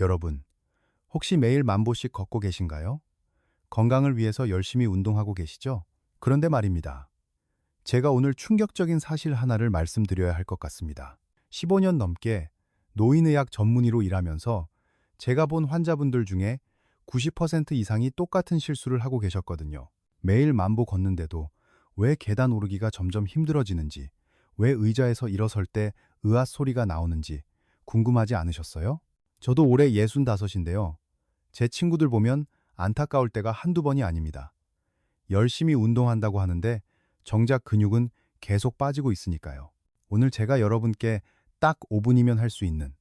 여러분, 혹시 매일 만보씩 걷고 계신가요? 건강을 위해서 열심히 운동하고 계시죠? 그런데 말입니다. 제가 오늘 충격적인 사실 하나를 말씀드려야 할 것 같습니다. 15년 넘게 노인의학 전문의로 일하면서 제가 본 환자분들 중에 90% 이상이 똑같은 실수를 하고 계셨거든요. 매일 만보 걷는데도 왜 계단 오르기가 점점 힘들어지는지, 왜 의자에서 일어설 때 으앗 소리가 나오는지 궁금하지 않으셨어요? 저도 올해 65인데요. 제 친구들 보면 안타까울 때가 한두 번이 아닙니다. 열심히 운동한다고 하는데 정작 근육은 계속 빠지고 있으니까요. 오늘 제가 여러분께 딱 5분이면 할 수 있는,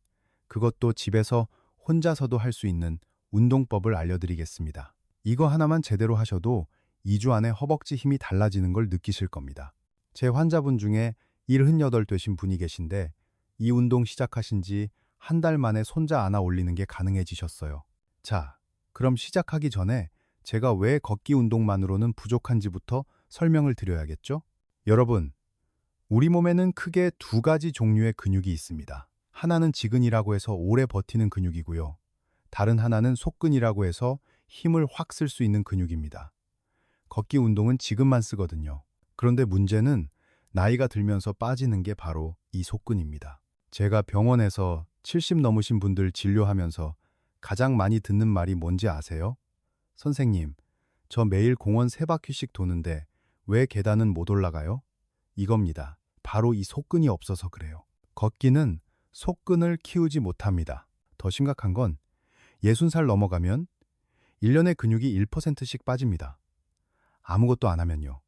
그것도 집에서 혼자서도 할 수 있는 운동법을 알려드리겠습니다. 이거 하나만 제대로 하셔도 2주 안에 허벅지 힘이 달라지는 걸 느끼실 겁니다. 제 환자분 중에 78 되신 분이 계신데 이 운동 시작하신 지 한 달 만에 손자 안아 올리는 게 가능해지셨어요. 자, 그럼 시작하기 전에 제가 왜 걷기 운동만으로는 부족한지부터 설명을 드려야겠죠? 여러분, 우리 몸에는 크게 두 가지 종류의 근육이 있습니다. 하나는 지근이라고 해서 오래 버티는 근육이고요. 다른 하나는 속근이라고 해서 힘을 확 쓸 수 있는 근육입니다. 걷기 운동은 지근만 쓰거든요. 그런데 문제는 나이가 들면서 빠지는 게 바로 이 속근입니다. 제가 병원에서 70 넘으신 분들 진료하면서 가장 많이 듣는 말이 뭔지 아세요? 선생님, 저 매일 공원 세 바퀴씩 도는데 왜 계단은 못 올라가요? 이겁니다. 바로 이 속근이 없어서 그래요. 걷기는 속근을 키우지 못합니다. 더 심각한 건 60살 넘어가면 1년의 근육이 1%씩 빠집니다. 아무것도 안 하면요.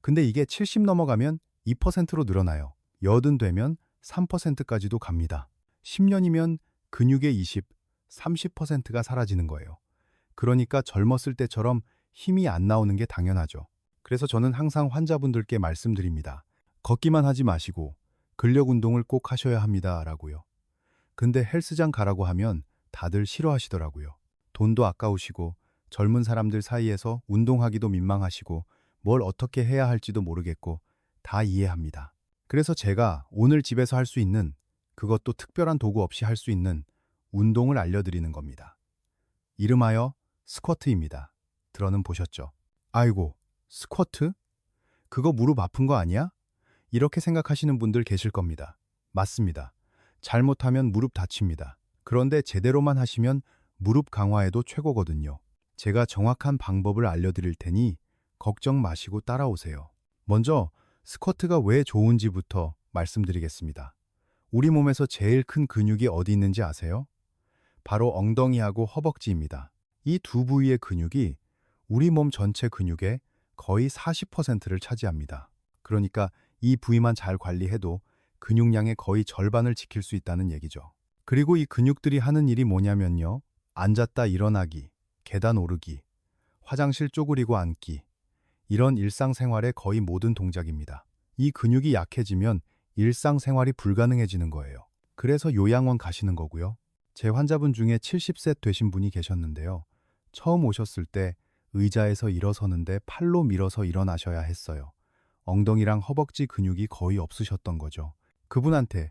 근데 이게 70 넘어가면 2%로 늘어나요. 여든 되면 3%까지도 갑니다. 10년이면 근육의 20, 30%가 사라지는 거예요. 그러니까 젊었을 때처럼 힘이 안 나오는 게 당연하죠. 그래서 저는 항상 환자분들께 말씀드립니다. 걷기만 하지 마시고 근력 운동을 꼭 하셔야 합니다. 라고요. 근데 헬스장 가라고 하면 다들 싫어하시더라고요. 돈도 아까우시고 젊은 사람들 사이에서 운동하기도 민망하시고 뭘 어떻게 해야 할지도 모르겠고 다 이해합니다. 그래서 제가 오늘 집에서 할 수 있는 그것도 특별한 도구 없이 할 수 있는 운동을 알려드리는 겁니다. 이름하여 스쿼트입니다. 들어는 보셨죠? 아이고, 스쿼트? 그거 무릎 아픈 거 아니야? 이렇게 생각하시는 분들 계실 겁니다. 맞습니다. 잘못하면 무릎 다칩니다. 그런데 제대로만 하시면 무릎 강화에도 최고거든요. 제가 정확한 방법을 알려드릴 테니 걱정 마시고 따라오세요. 먼저 스쿼트가 왜 좋은지부터 말씀드리겠습니다. 우리 몸에서 제일 큰 근육이 어디 있는지 아세요? 바로 엉덩이하고 허벅지입니다. 이 두 부위의 근육이 우리 몸 전체 근육의 거의 40%를 차지합니다. 그러니까 이 부위만 잘 관리해도 근육량의 거의 절반을 지킬 수 있다는 얘기죠. 그리고 이 근육들이 하는 일이 뭐냐면요. 앉았다 일어나기, 계단 오르기, 화장실 쪼그리고 앉기, 이런 일상생활의 거의 모든 동작입니다. 이 근육이 약해지면 일상생활이 불가능해지는 거예요. 그래서 요양원 가시는 거고요. 제 환자분 중에 70세 되신 분이 계셨는데요. 처음 오셨을 때 의자에서 일어서는데 팔로 밀어서 일어나셔야 했어요. 엉덩이랑 허벅지 근육이 거의 없으셨던 거죠. 그분한테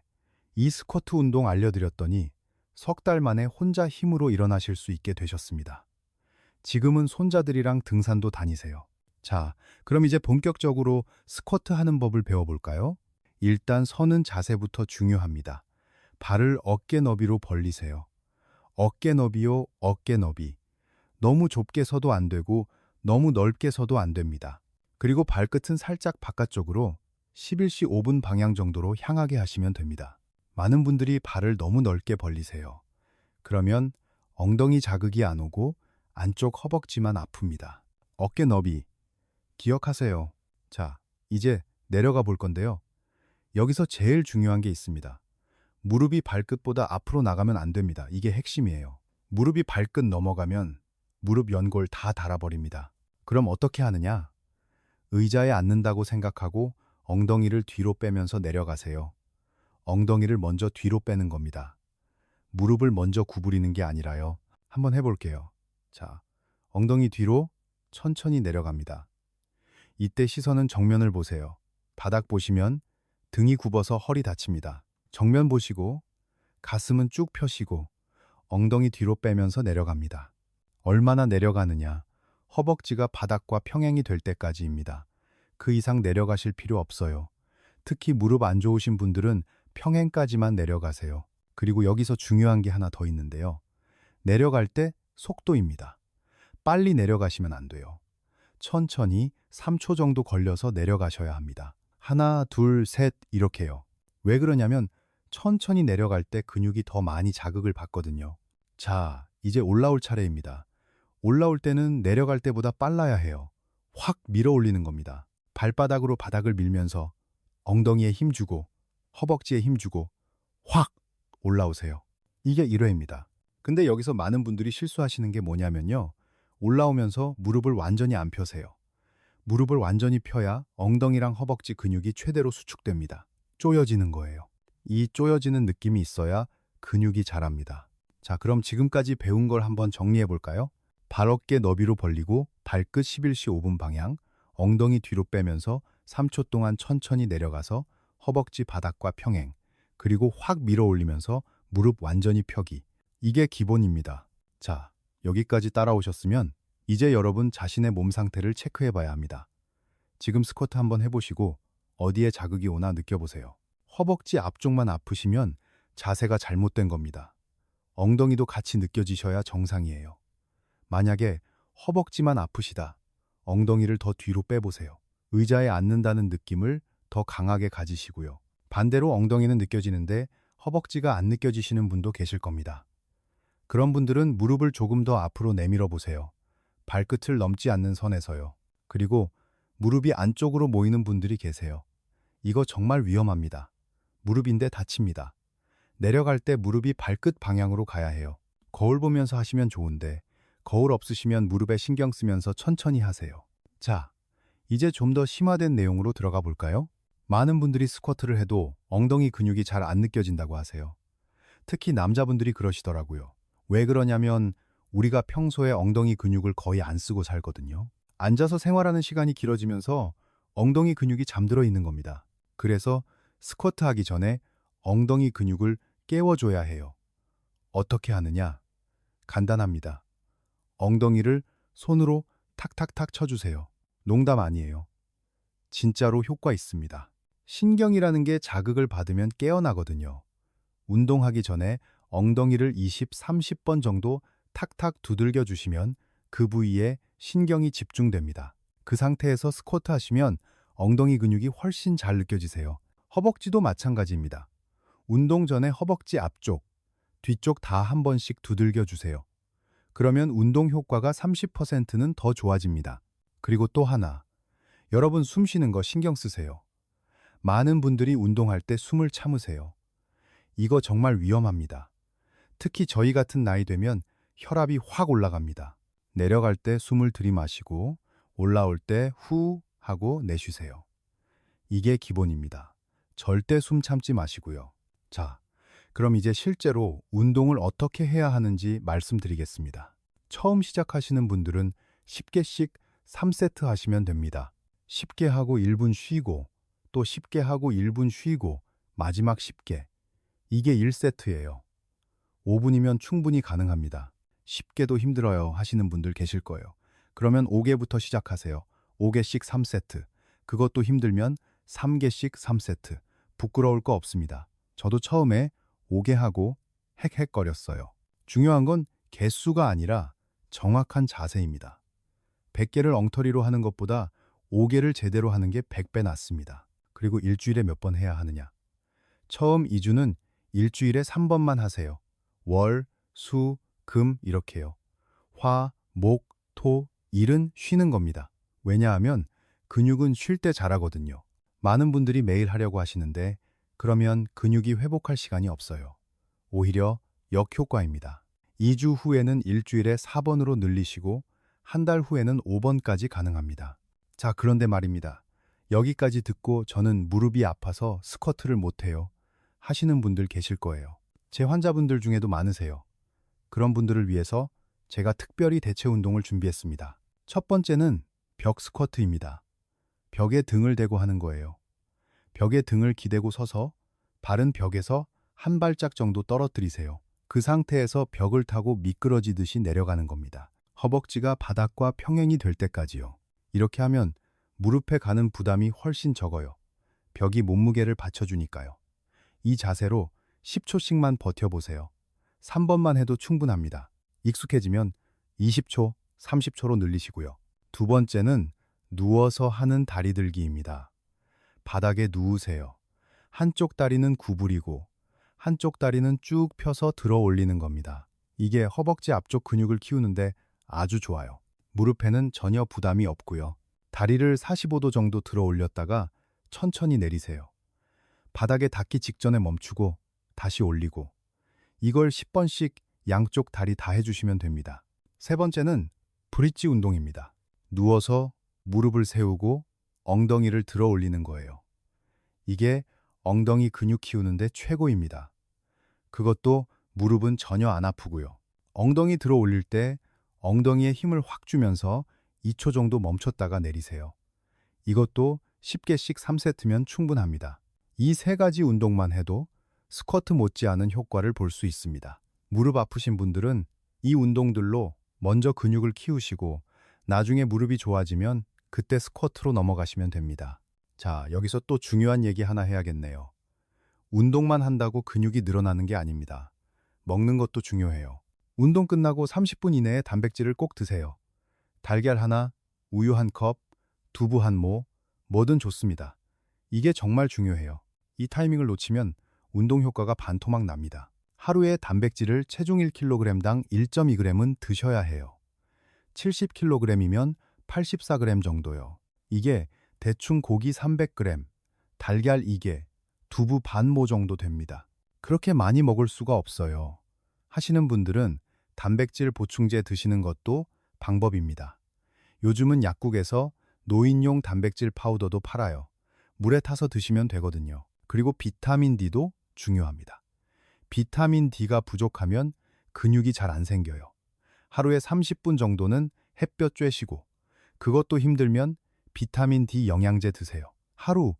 이 스쿼트 운동 알려드렸더니 석 달 만에 혼자 힘으로 일어나실 수 있게 되셨습니다. 지금은 손자들이랑 등산도 다니세요. 자, 그럼 이제 본격적으로 스쿼트 하는 법을 배워볼까요? 일단 서는 자세부터 중요합니다. 발을 어깨 너비로 벌리세요. 어깨 너비요, 어깨 너비. 너무 좁게 서도 안 되고 너무 넓게 서도 안 됩니다. 그리고 발끝은 살짝 바깥쪽으로 11시 5분 방향 정도로 향하게 하시면 됩니다. 많은 분들이 발을 너무 넓게 벌리세요. 그러면 엉덩이 자극이 안 오고 안쪽 허벅지만 아픕니다. 어깨 너비. 기억하세요. 자, 이제 내려가 볼 건데요. 여기서 제일 중요한 게 있습니다. 무릎이 발끝보다 앞으로 나가면 안 됩니다. 이게 핵심이에요. 무릎이 발끝 넘어가면 무릎 연골 다 닳아버립니다. 그럼 어떻게 하느냐? 의자에 앉는다고 생각하고 엉덩이를 뒤로 빼면서 내려가세요. 엉덩이를 먼저 뒤로 빼는 겁니다. 무릎을 먼저 구부리는 게 아니라요. 한번 해볼게요. 자, 엉덩이 뒤로 천천히 내려갑니다. 이때 시선은 정면을 보세요. 바닥 보시면 등이 굽어서 허리 다칩니다. 정면 보시고 가슴은 쭉 펴시고 엉덩이 뒤로 빼면서 내려갑니다. 얼마나 내려가느냐? 허벅지가 바닥과 평행이 될 때까지입니다. 그 이상 내려가실 필요 없어요. 특히 무릎 안 좋으신 분들은 평행까지만 내려가세요. 그리고 여기서 중요한 게 하나 더 있는데요. 내려갈 때 속도입니다. 빨리 내려가시면 안 돼요. 천천히 3초 정도 걸려서 내려가셔야 합니다. 하나, 둘, 셋 이렇게요. 왜 그러냐면 천천히 내려갈 때 근육이 더 많이 자극을 받거든요. 자, 이제 올라올 차례입니다. 올라올 때는 내려갈 때보다 빨라야 해요. 확 밀어 올리는 겁니다. 발바닥으로 바닥을 밀면서 엉덩이에 힘 주고 허벅지에 힘 주고 확 올라오세요. 이게 1회입니다. 근데 여기서 많은 분들이 실수하시는 게 뭐냐면요. 올라오면서 무릎을 완전히 안 펴세요. 무릎을 완전히 펴야 엉덩이랑 허벅지 근육이 최대로 수축됩니다. 쪼여지는 거예요. 이 쪼여지는 느낌이 있어야 근육이 자랍니다. 자, 그럼 지금까지 배운 걸 한번 정리해 볼까요? 발 어깨 너비로 벌리고 발끝 11시 5분 방향, 엉덩이 뒤로 빼면서 3초 동안 천천히 내려가서 허벅지 바닥과 평행, 그리고 확 밀어 올리면서 무릎 완전히 펴기. 이게 기본입니다. 자, 여기까지 따라오셨으면 이제 여러분 자신의 몸 상태를 체크해 봐야 합니다. 지금 스쿼트 한번 해보시고 어디에 자극이 오나 느껴보세요. 허벅지 앞쪽만 아프시면 자세가 잘못된 겁니다. 엉덩이도 같이 느껴지셔야 정상이에요. 만약에 허벅지만 아프시다. 엉덩이를 더 뒤로 빼보세요. 의자에 앉는다는 느낌을 더 강하게 가지시고요. 반대로 엉덩이는 느껴지는데 허벅지가 안 느껴지시는 분도 계실 겁니다. 그런 분들은 무릎을 조금 더 앞으로 내밀어 보세요. 발끝을 넘지 않는 선에서요. 그리고 무릎이 안쪽으로 모이는 분들이 계세요. 이거 정말 위험합니다. 무릎인데 다칩니다. 내려갈 때 무릎이 발끝 방향으로 가야 해요. 거울 보면서 하시면 좋은데 거울 없으시면 무릎에 신경 쓰면서 천천히 하세요. 자, 이제 좀 더 심화된 내용으로 들어가 볼까요? 많은 분들이 스쿼트를 해도 엉덩이 근육이 잘 안 느껴진다고 하세요. 특히 남자분들이 그러시더라고요. 왜 그러냐면 우리가 평소에 엉덩이 근육을 거의 안 쓰고 살거든요. 앉아서 생활하는 시간이 길어지면서 엉덩이 근육이 잠들어 있는 겁니다. 그래서 스쿼트 하기 전에 엉덩이 근육을 깨워줘야 해요. 어떻게 하느냐? 간단합니다. 엉덩이를 손으로 탁탁탁 쳐주세요. 농담 아니에요. 진짜로 효과 있습니다. 신경이라는 게 자극을 받으면 깨어나거든요. 운동하기 전에 엉덩이를 20, 30번 정도 탁탁 두들겨 주시면 그 부위에 신경이 집중됩니다. 그 상태에서 스쿼트 하시면 엉덩이 근육이 훨씬 잘 느껴지세요. 허벅지도 마찬가지입니다. 운동 전에 허벅지 앞쪽, 뒤쪽 다 한 번씩 두들겨 주세요. 그러면 운동 효과가 30%는 더 좋아집니다. 그리고 또 하나. 여러분 숨 쉬는 거 신경 쓰세요. 많은 분들이 운동할 때 숨을 참으세요. 이거 정말 위험합니다. 특히 저희 같은 나이 되면 혈압이 확 올라갑니다. 내려갈 때 숨을 들이마시고 올라올 때 후 하고 내쉬세요. 이게 기본입니다. 절대 숨 참지 마시고요. 자, 그럼 이제 실제로 운동을 어떻게 해야 하는지 말씀드리겠습니다. 처음 시작하시는 분들은 10개씩 3세트 하시면 됩니다. 10개 하고 1분 쉬고 또 10개 하고 1분 쉬고 마지막 10개. 이게 1세트예요. 5분이면 충분히 가능합니다. 10개도 힘들어요 하시는 분들 계실 거예요. 그러면 5개부터 시작하세요. 5개씩 3세트. 그것도 힘들면 3개씩 3세트. 부끄러울 거 없습니다. 저도 처음에 5개 하고 헥헥거렸어요. 중요한 건 개수가 아니라 정확한 자세입니다. 100개를 엉터리로 하는 것보다 5개를 제대로 하는 게 100배 낫습니다. 그리고 일주일에 몇 번 해야 하느냐. 처음 2주는 일주일에 3번만 하세요. 월, 수, 금 이렇게요. 화, 목, 토, 일은 쉬는 겁니다. 왜냐하면 근육은 쉴때 자라거든요. 많은 분들이 매일 하려고 하시는데 그러면 근육이 회복할 시간이 없어요. 오히려 역효과입니다. 2주 후에는 일주일에 4번으로 늘리시고 한 달 후에는 5번까지 가능합니다. 자, 그런데 말입니다. 여기까지 듣고 저는 무릎이 아파서 스쿼트를 못해요. 하시는 분들 계실 거예요. 제 환자분들 중에도 많으세요. 그런 분들을 위해서 제가 특별히 대체 운동을 준비했습니다. 첫 번째는 벽 스쿼트입니다. 벽에 등을 대고 하는 거예요. 벽에 등을 기대고 서서 발은 벽에서 한 발짝 정도 떨어뜨리세요. 그 상태에서 벽을 타고 미끄러지듯이 내려가는 겁니다. 허벅지가 바닥과 평행이 될 때까지요. 이렇게 하면 무릎에 가는 부담이 훨씬 적어요. 벽이 몸무게를 받쳐주니까요. 이 자세로 10초씩만 버텨보세요. 3번만 해도 충분합니다. 익숙해지면 20초, 30초로 늘리시고요. 두 번째는 누워서 하는 다리 들기입니다. 바닥에 누우세요. 한쪽 다리는 구부리고 한쪽 다리는 쭉 펴서 들어 올리는 겁니다. 이게 허벅지 앞쪽 근육을 키우는데 아주 좋아요. 무릎에는 전혀 부담이 없고요. 다리를 45도 정도 들어 올렸다가 천천히 내리세요. 바닥에 닿기 직전에 멈추고 다시 올리고 이걸 10번씩 양쪽 다리 다 해주시면 됩니다. 세 번째는 브릿지 운동입니다. 누워서 무릎을 세우고 엉덩이를 들어 올리는 거예요. 이게 엉덩이 근육 키우는데 최고입니다. 그것도 무릎은 전혀 안 아프고요. 엉덩이 들어 올릴 때 엉덩이에 힘을 확 주면서 2초 정도 멈췄다가 내리세요. 이것도 10개씩 3세트면 충분합니다. 이 세 가지 운동만 해도 스쿼트 못지않은 효과를 볼 수 있습니다. 무릎 아프신 분들은 이 운동들로 먼저 근육을 키우시고 나중에 무릎이 좋아지면 그때 스쿼트로 넘어가시면 됩니다. 자, 여기서 또 중요한 얘기 하나 해야겠네요. 운동만 한다고 근육이 늘어나는 게 아닙니다. 먹는 것도 중요해요. 운동 끝나고 30분 이내에 단백질을 꼭 드세요. 달걀 하나, 우유 한 컵, 두부 한 모, 뭐든 좋습니다. 이게 정말 중요해요. 이 타이밍을 놓치면 운동 효과가 반토막 납니다. 하루에 단백질을 체중 1kg당 1.2g은 드셔야 해요. 70kg이면 84g 정도요. 이게 대충 고기 300g, 달걀 2개, 두부 반모 정도 됩니다. 그렇게 많이 먹을 수가 없어요. 하시는 분들은 단백질 보충제 드시는 것도 방법입니다. 요즘은 약국에서 노인용 단백질 파우더도 팔아요. 물에 타서 드시면 되거든요. 그리고 비타민 D도 중요합니다. 비타민 D가 부족하면 근육이 잘 안 생겨요. 하루에 30분 정도는 햇볕 쬐시고 그것도 힘들면 비타민 D 영양제 드세요. 하루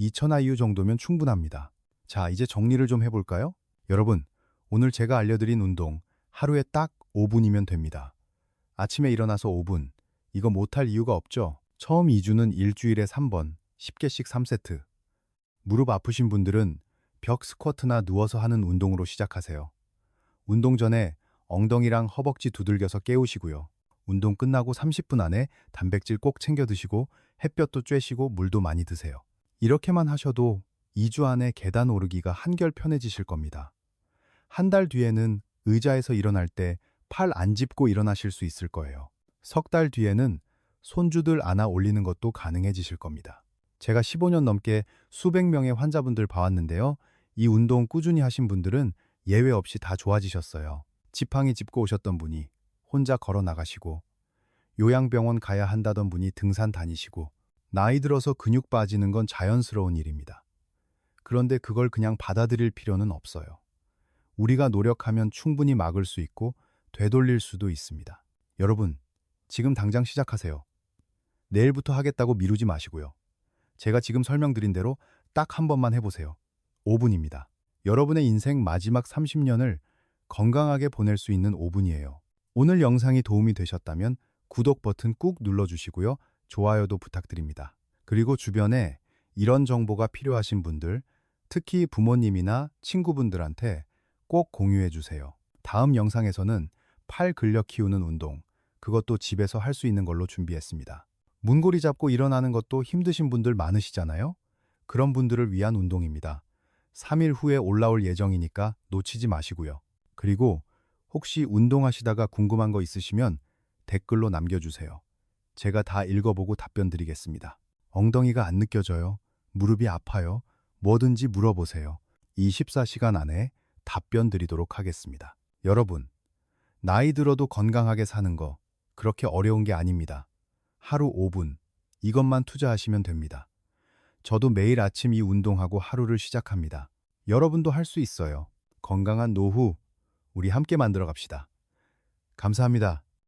2,000IU 정도면 충분합니다. 자, 이제 정리를 좀 해볼까요? 여러분, 오늘 제가 알려드린 운동 하루에 딱 5분이면 됩니다. 아침에 일어나서 5분. 이거 못할 이유가 없죠? 처음 2주는 일주일에 3번, 10개씩 3세트. 무릎 아프신 분들은 벽 스쿼트나 누워서 하는 운동으로 시작하세요. 운동 전에 엉덩이랑 허벅지 두들겨서 깨우시고요. 운동 끝나고 30분 안에 단백질 꼭 챙겨 드시고 햇볕도 쬐시고 물도 많이 드세요. 이렇게만 하셔도 2주 안에 계단 오르기가 한결 편해지실 겁니다. 한 달 뒤에는 의자에서 일어날 때 팔 안 짚고 일어나실 수 있을 거예요. 석 달 뒤에는 손주들 안아 올리는 것도 가능해지실 겁니다. 제가 15년 넘게 수백 명의 환자분들 봐왔는데요. 이 운동 꾸준히 하신 분들은 예외 없이 다 좋아지셨어요. 지팡이 짚고 오셨던 분이 혼자 걸어 나가시고, 요양병원 가야 한다던 분이 등산 다니시고, 나이 들어서 근육 빠지는 건 자연스러운 일입니다. 그런데 그걸 그냥 받아들일 필요는 없어요. 우리가 노력하면 충분히 막을 수 있고 되돌릴 수도 있습니다. 여러분, 지금 당장 시작하세요. 내일부터 하겠다고 미루지 마시고요. 제가 지금 설명드린 대로 딱 한 번만 해보세요. 5분입니다. 여러분의 인생 마지막 30년을 건강하게 보낼 수 있는 5분이에요. 오늘 영상이 도움이 되셨다면 구독 버튼 꾹 눌러주시고요. 좋아요도 부탁드립니다. 그리고 주변에 이런 정보가 필요하신 분들, 특히 부모님이나 친구분들한테 꼭 공유해 주세요. 다음 영상에서는 팔 근력 키우는 운동, 그것도 집에서 할 수 있는 걸로 준비했습니다. 문고리 잡고 일어나는 것도 힘드신 분들 많으시잖아요? 그런 분들을 위한 운동입니다. 3일 후에 올라올 예정이니까 놓치지 마시고요. 그리고 혹시 운동하시다가 궁금한 거 있으시면 댓글로 남겨주세요. 제가 다 읽어보고 답변 드리겠습니다. 엉덩이가 안 느껴져요? 무릎이 아파요? 뭐든지 물어보세요. 24시간 안에 답변 드리도록 하겠습니다. 여러분, 나이 들어도 건강하게 사는 거 그렇게 어려운 게 아닙니다. 하루 5분, 이것만 투자하시면 됩니다. 저도 매일 아침 이 운동하고 하루를 시작합니다. 여러분도 할 수 있어요. 건강한 노후, 우리 함께 만들어 갑시다. 감사합니다.